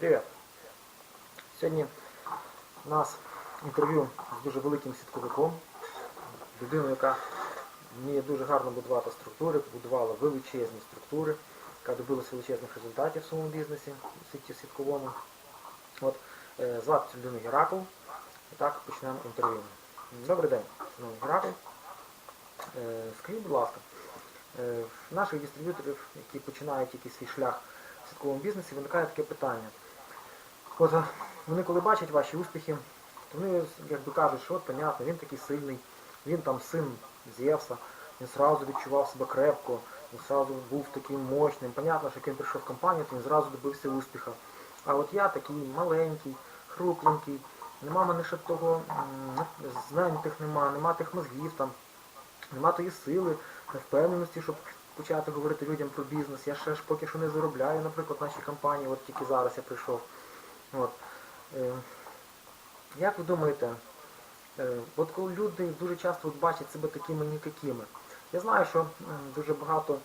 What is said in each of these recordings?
Привіт. Сьогодні у нас інтерв'ю з дуже великим сітковиком, людиною, яка вміє дуже гарно будувати структури, будувала величезні структури, яка добилася величезних результатів в своєму бізнесі, в сіті сітковому. От, е, звати цю людину Геракл. І так почнемо інтерв'ю. Добрий день, шановний Геракл. Е, Скажіть, будь ласка, е, в наших дистриб'юторів, які починають якийсь свій шлях в сітковому бізнесі, виникає таке питання. Е, вони коли бачать ваші успіхи, то вони якби кажуть, що от, понятно, він такий сильний, він там син Зевса, він зразу відчував себе крепко, він зразу був таким мощним. Понятно, що як він прийшов в компанію, то він зразу добився успіху. А от я такий маленький, хрупленький, нема мене ще того, знань тих нема, нема тих мозгів там, нема тої сили, впевненості, щоб почати говорити людям про бізнес. Я ще ж поки що не заробляю, наприклад, в нашій компанії, от тільки зараз я прийшов. От. Е, Як ви думаєте, е, от коли люди дуже часто бачать себе такими нікакими, я знаю, що дуже багато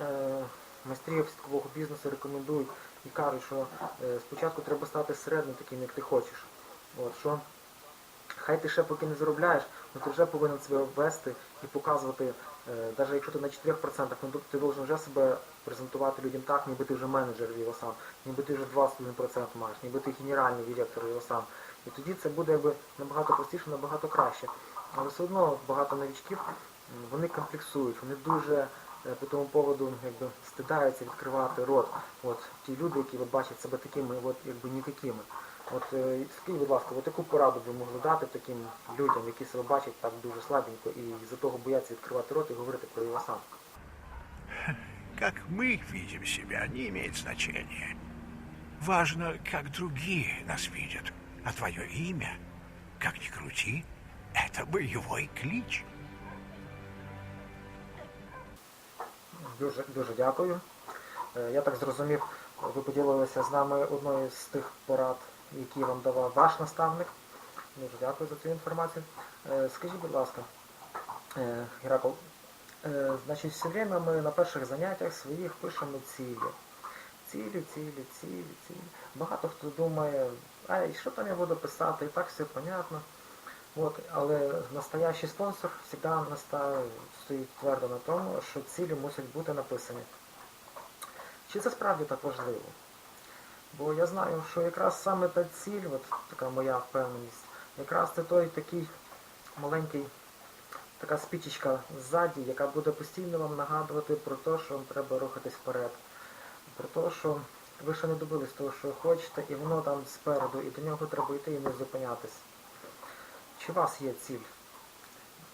е, майстрів сіткового бізнесу рекомендують і кажуть, що е, спочатку треба стати середньо таким, як ти хочеш. От, що хай ти ще поки не заробляєш, але ти вже повинен себе ввести і показувати, навіть якщо ти на 4%, ну, ти должен вже себе презентувати людям так, ніби ти вже менеджер його сам, ніби ти вже 21% маєш, ніби ти генеральний директор його сам. І тоді це буде якби, набагато простіше, набагато краще. Але все одно багато новичків вони комплексують, вони дуже е, по тому поводу якби, стидаються відкривати рот. От ті люди, які бачать себе такими, от, якби нікакими. От е, скажіть, будь ласка, от яку пораду ви могли дати таким людям, які себе бачать так дуже слабенько і з-за того бояться відкривати рот і говорити про його сам? Как мы видим себя, не имеет значения. Важно, как другие нас видят. А твое имя, как ни крути, это боевой клич. Дуже, дуже дякую. Е, Я так зрозумів, ви поділилися з нами одною з тих порад, які вам давав ваш наставник. Дуже дякую за цю інформацію. Е, Скажіть, будь ласка, е, Геракл, е, значить, все время ми на перших заняттях своїх пишемо цілі. Цілі, цілі, цілі, цілі. Багато хто думає, ай, що там я буду писати, і так все понятно. От, але настоящий спонсор завжди стоїть твердо на тому, що цілі мусять бути написані. Чи це справді так важливо? Бо я знаю, що якраз саме та ціль, от така моя впевненість, якраз це той такий маленький, така спічечка ззаді, яка буде постійно вам нагадувати про те, що вам треба рухатись вперед. Про те, що ви ще не добились того, що хочете, і воно там спереду, і до нього треба йти і не зупинятись. Чи у вас є ціль,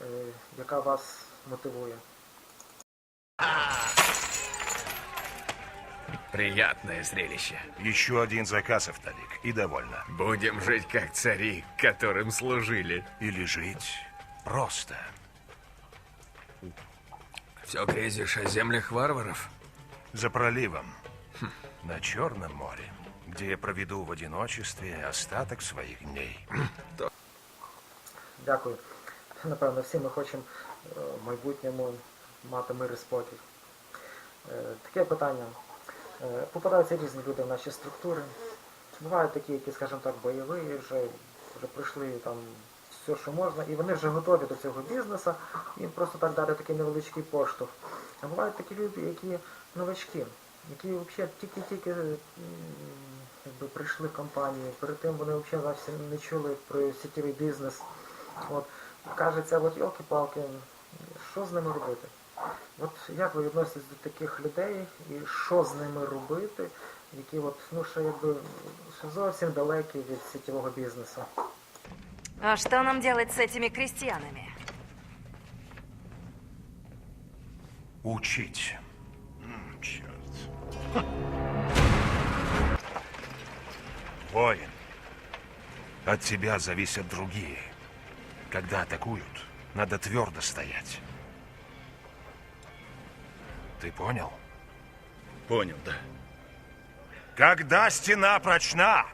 е, яка вас мотивує? Приятное зрелище. Еще один заказ, Автолик, и довольно. Будем жить как цари, которым служили. Или жить просто. Все грезишь о землях варваров? За проливом. На Черном море, где я проведу в одиночестве остаток своих дней. Дякую. Напевно, всі ми хочемо е, в майбутньому мати мир і спокій. Е, Таке питання. Е, Попадаються різні люди в наші структури. Бувають такі, які, скажімо так, бойові, вже, вже пройшли там все, що можна, і вони вже готові до цього бізнесу, їм просто так дати такий невеличкий поштовх. А бувають такі люди, які новачки, які взагалі тільки-тільки якби, прийшли в компанію, перед тим вони взагалі не чули про сітєвий бізнес. От, кажеться, от йолки-палки, що з ними робити? От як ви відноситесь до таких людей і що з ними робити, які от, ну, ще якби ще зовсім далекі від сітєвого бізнесу? А что нам делать с этими крестьянами? Учить. М, черт. Воин. От тебя зависят другие. Когда атакуют, надо твердо стоять. Ты понял? Понял, да. Когда стена прочна,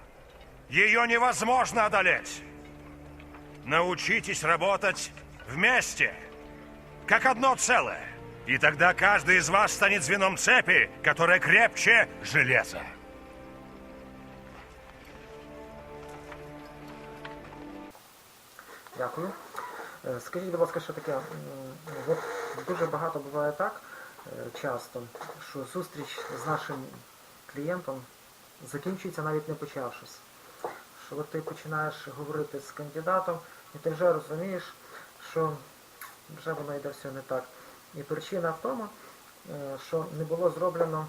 ее невозможно одолеть. Научитесь работать вместе, как одно целое. И тогда каждый из вас станет звеном цепи, которая крепче железа. Дякую. Е, скажіть, будь ласка, що таке? От ну, дуже багато буває так, часто, що зустріч з нашим клієнтом закінчується навіть не почавшись. Що от ти починаєш говорити з кандидатом, і ти вже розумієш, що вже воно йде все не так. І причина в тому, е, що не було зроблено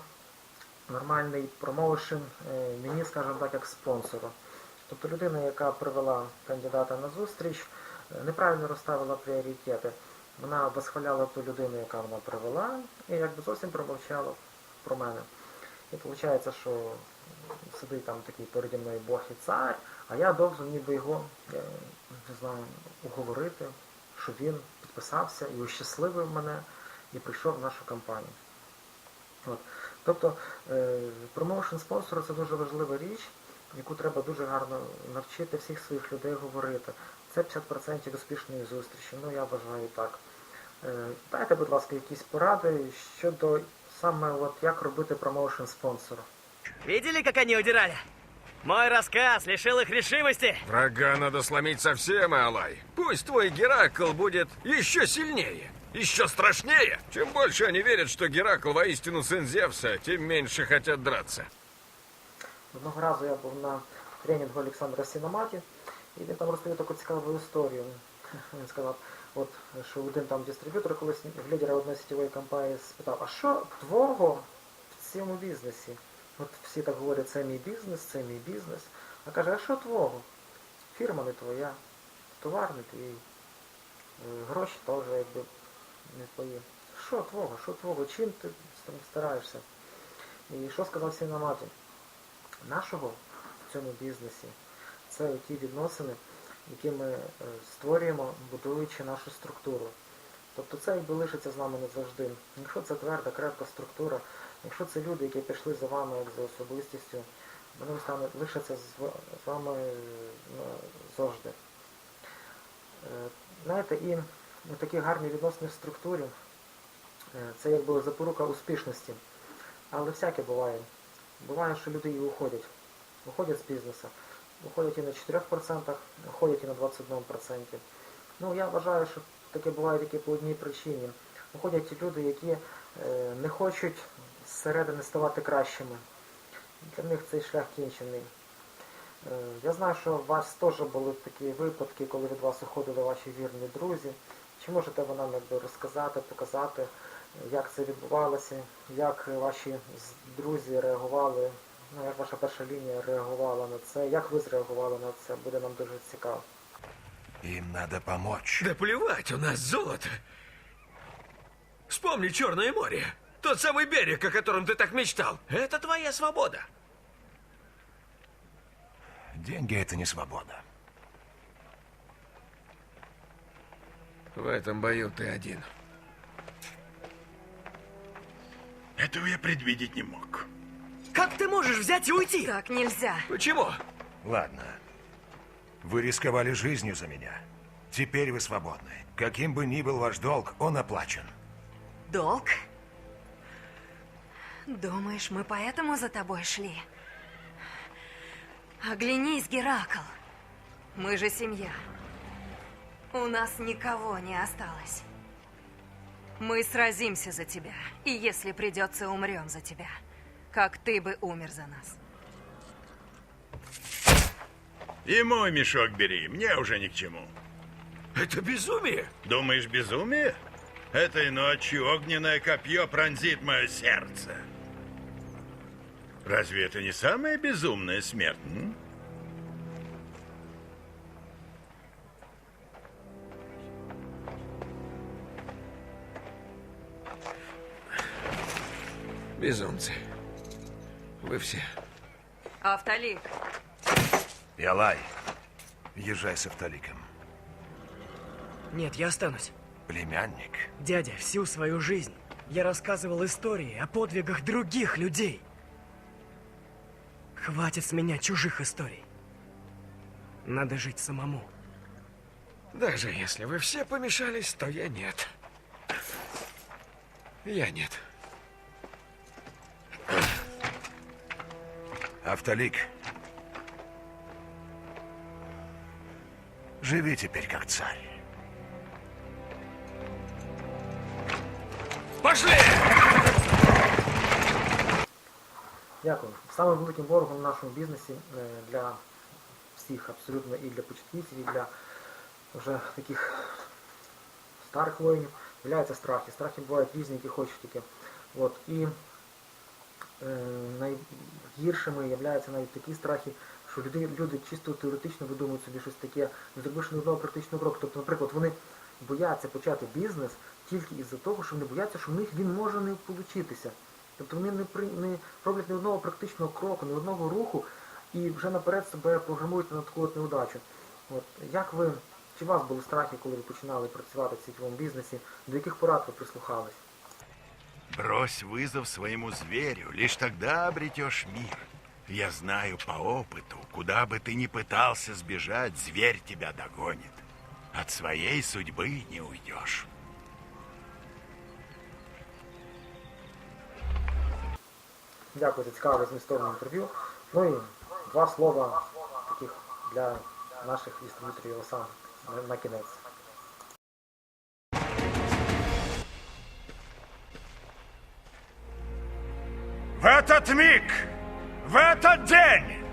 нормальний промоушен е, мені, скажімо так, як спонсору. Тобто людина, яка привела кандидата на зустріч, е, неправильно розставила пріоритети. Вона восхваляла ту людину, яка вона привела, і якби зовсім промовчала про мене. І виходить, що сидить там такий переді мною Бог і цар, а я должен ніби його, е, не знаю, уговорити, щоб він підписався і ощасливив мене і прийшов в нашу компанію. От. Тобто промоушен спонсора це дуже важлива річ, яку треба дуже гарно навчити всіх своїх людей говорити. Це 50% успішної зустрічі. Ну я вважаю так. Е, Дайте, будь ласка, якісь поради щодо саме от як робити промоушен спонсора. Видели, как они удирали? Мой рассказ лишил их решимости. Врага надо сломить совсем, Алай. Пусть твой Геракл будет еще сильнее, еще страшнее. Чем больше они верят, что Геракл воистину сын Зевса, тем меньше хотят драться. Одного разу я був на тренінгу Олександра Сіноматі, і він там розповів таку цікаву історію. Він сказав, от що один там дистриб'ютор колись лідера одної сітєвої компанії спитав, а що твого в цьому бізнесі? От всі так говорять, це мій бізнес, це мій бізнес. А каже, а що твого? Фірма не твоя, товар не твій, е, гроші теж якби не твої. Що твого, що твого, чим ти стараєшся? І що сказав Сіноматі? нашого в цьому бізнесі це ті відносини, які ми е, створюємо, будуючи нашу структуру. Тобто це якби лишиться з нами назавжди. Якщо це тверда, крепка структура, якщо це люди, які пішли за вами як за особистістю, вони стане, лишаться з, вами е, завжди. Е, Знаєте, і такі гарні відносини в структурі, це якби запорука успішності. Але всяке буває. Буває, що люди і уходять. Уходять з бізнесу. Уходять і на 4%, уходять і на 21%. Ну, я вважаю, що таке буває тільки по одній причині. Уходять ті люди, які е, не хочуть зсередини ставати кращими. Для них цей шлях кінчений. Е, я знаю, що у вас теж були такі випадки, коли від вас уходили ваші вірні друзі. Чи можете ви нам якби розказати, показати, як це відбувалося, як ваші друзі реагували, ну як ваша перша лінія реагувала на це, як ви зреагували на це, буде нам дуже цікаво. Им надо помочь. Да плевать, у нас золото. Вспомни Черное море. Тот самый берег, о котором ты так мечтал. Это твоя свобода. Деньги — это не свобода. В этом бою ты один. Этого я предвидеть не мог. Как ты можешь взять и уйти? Так нельзя. Почему? Ладно. Вы рисковали жизнью за меня. Теперь вы свободны. Каким бы ни был ваш долг, он оплачен. Долг? Думаешь, мы поэтому за тобой шли? Оглянись, Геракл. Мы же семья. У нас никого не осталось. Мы сразимся за тебя. И если придется, умрем за тебя. Как ты бы умер за нас. И мой мешок бери, мне уже ни к чему. Это безумие. Думаешь, безумие? Этой ночью огненное копье пронзит мое сердце. Разве это не самая безумная смерть? м? Безумцы. Вы все. Автолик. Ялай, езжай с автоликом. Нет, я останусь. Племянник. Дядя, всю свою жизнь я рассказывал истории о подвигах других людей. Хватит с меня чужих историй. Надо жить самому. Даже если вы все помешались, то я нет. Я нет. Автолик. Живи теперь как царь. Пошли! Дякую. Самим великим ворогом в нашому бізнесі е, для всіх абсолютно і для початківців, і для вже таких старих воїнів являються страхи. Страхи бувають різні, які хочеш тільки. От. І е, найгіршими являються навіть такі страхи, що люди, люди чисто теоретично видумують собі щось таке, не зробивши ні одного практичного кроку. Тобто, наприклад, вони бояться почати бізнес тільки із-за того, що вони бояться, що в них він може не получитися. Тобто вони не, при, не роблять ні одного практичного кроку, ні одного руху і вже наперед себе програмують на таку от неудачу. От, як ви, чи у вас були страхи, коли ви починали працювати в сітєвому бізнесі, до яких порад ви прислухались? Брось вызов своему зверю, лишь тогда обретешь мир. Я знаю по опыту, куда бы ты ни пытался сбежать, зверь тебя догонит. От своей судьбы не уйдешь. Дякую за цікаве змістовне інтерв'ю. Ну і два слова таких для наших дистриб'юторів Осан на, на кінець. Этот миг, в этот день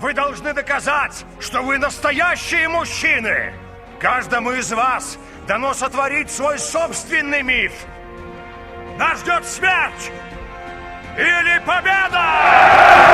вы должны доказать, что вы настоящие мужчины. Каждому из вас дано сотворить свой собственный миф. Нас ждет смерть или победа!